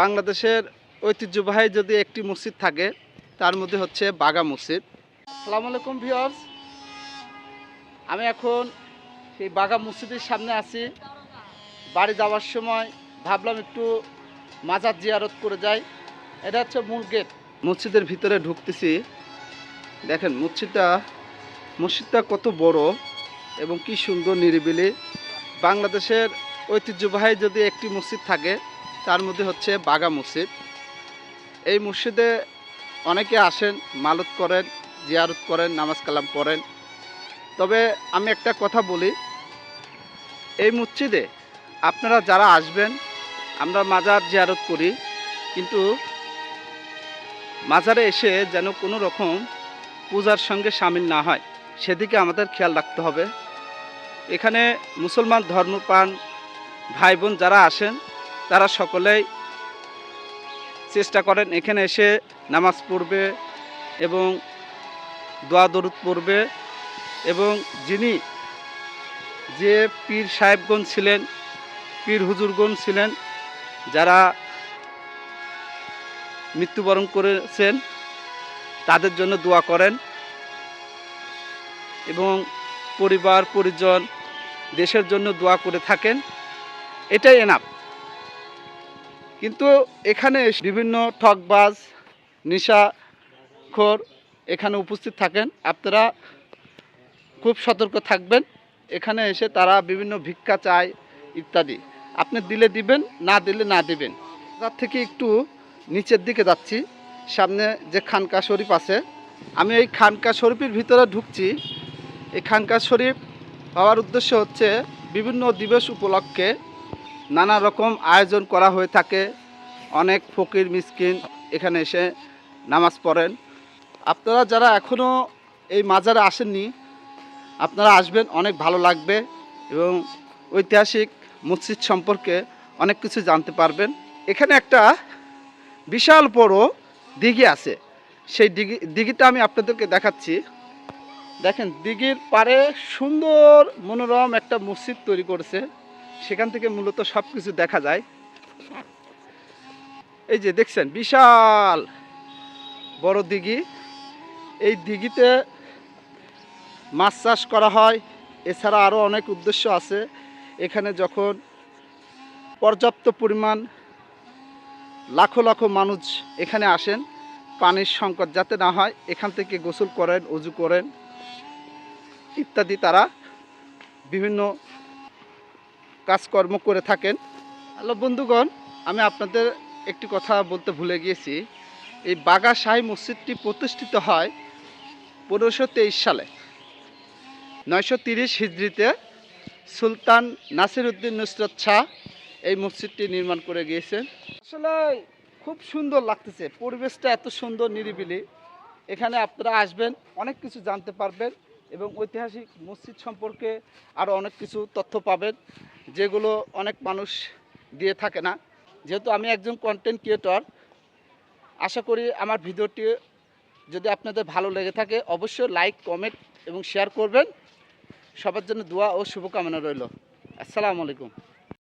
বাংলাদেশের ঐতিহ্যবাহী যদি একটি মসজিদ থাকে তার মধ্যে হচ্ছে বাগা মসজিদ। সালাম আলাইকুম ভিউয়ার্স। আমি এখন সেই বাগা মসজিদের সামনে আছি। বাড়ি যাওয়ার সময় ভাবলাম একটু মাজার জিয়ারত করে যাই। এটা হচ্ছে মূল গেট। মসজিদের ভিতরে ঢুকতেছি। দেখেন মসজিদটা মসজিদটা কত বড় এবং কি সুন্দর নিরিবিলি। বাংলাদেশের ঐতিহ্যবাহী যদি একটি মসজিদ থাকে তার মধ্যে হচ্ছে বাগা মসজিদ। এই মসজিদে অনেকে আসেন, মালত করেন, জিয়ারত করেন, নামাজ কালাম পড়েন। তবে আমি একটা কথা বলি, এই মসজিদে আপনারা যারা আসবেন, আমরা মাজার জিয়ারত করি, কিন্তু মাজারে এসে যেন কোনো রকম পূজার সঙ্গে সামিল না হয়, সেদিকে আমাদের খেয়াল রাখতে হবে। এখানে মুসলমান ধর্মপ্রাণ ভাই বোন যারা আসেন তারা সকলেই চেষ্টা করেন এখানে এসে নামাজ পড়বে এবং দোয়া দরুদ পড়বে এবং যিনি যে পীর সাহেবগণ ছিলেন, পীর হুজুরগণ ছিলেন, যারা মৃত্যুবরণ করেছেন, তাদের জন্য দোয়া করেন এবং পরিবার, পরিজন দেশের জন্য দোয়া করে থাকেন। এটাই এনাফ। কিন্তু এখানে বিভিন্ন ঠকবাজ নেশাখোর এখানে উপস্থিত থাকেন। আপনারা খুব সতর্ক থাকবেন। এখানে এসে তারা বিভিন্ন ভিক্ষা চায় ইত্যাদি। আপনি দিলে দিবেন, না দিলে না দিবেন। তার থেকে একটু নিচের দিকে যাচ্ছি। সামনে যে খানকা শরীফ আছে, আমি এই খানকা শরীফের ভিতরে ঢুকছি। এই খানকা শরীফ হওয়ার উদ্দেশ্য হচ্ছে বিভিন্ন দিবস উপলক্ষে নানা রকম আয়োজন করা হয়ে থাকে। অনেক ফকির, মিসকিন এখানে এসে নামাজ পড়েন। আপনারা যারা এখনও এই মাজারে আসেননি, আপনারা আসবেন, অনেক ভালো লাগবে এবং ঐতিহাসিক মসজিদ সম্পর্কে অনেক কিছু জানতে পারবেন। এখানে একটা বিশাল বড় দিঘি আছে। সেই দিঘি, দিঘিটা আমি আপনাদেরকে দেখাচ্ছি। দেখেন, দিঘির পারে সুন্দর মনোরম একটা মসজিদ তৈরি করেছে। সেখান থেকে মূলত সব কিছু দেখা যায়। এই যে দেখছেন, বিশাল বড় দিঘি। এই দিঘিতে মাছ চাষ করা হয়। এছাড়া আরও অনেক উদ্দেশ্য আছে। এখানে যখন পর্যাপ্ত পরিমাণ লাখো লাখো মানুষ এখানে আসেন, পানির সংকট যাতে না হয়, এখান থেকে গোসল করেন, অজু করেন ইত্যাদি। তারা বিভিন্ন কাজকর্ম করে থাকেন। হ্যালো বন্ধুগণ, আমি আপনাদের একটি কথা বলতে ভুলে গিয়েছি। এই বাগা শাহী মসজিদটি প্রতিষ্ঠিত হয় পনেরোশো সালে। নয়শো তিরিশ হিজড়িতে সুলতান নাসির উদ্দিন নুসরত শাহ এই মসজিদটি নির্মাণ করে গিয়েছেন। আসলে খুব সুন্দর লাগতেছে, পরিবেশটা এত সুন্দর নিরিবিলি। এখানে আপনারা আসবেন, অনেক কিছু জানতে পারবেন। এবং ঐতিহাসিক মসজিদ সম্পর্কে আরও অনেক কিছু তথ্য পাবেন, যেগুলো অনেক মানুষ দিয়ে থাকে না। যেহেতু আমি একজন কন্টেন্ট ক্রিয়েটর আশা করি আমার ভিডিওটি যদি আপনাদের ভালো লেগে থাকে, অবশ্যই লাইক কমেন্ট এবং শেয়ার করবেন। সবার জন্য দোয়া ও শুভকামনা রইল। আসসালামু আলাইকুম।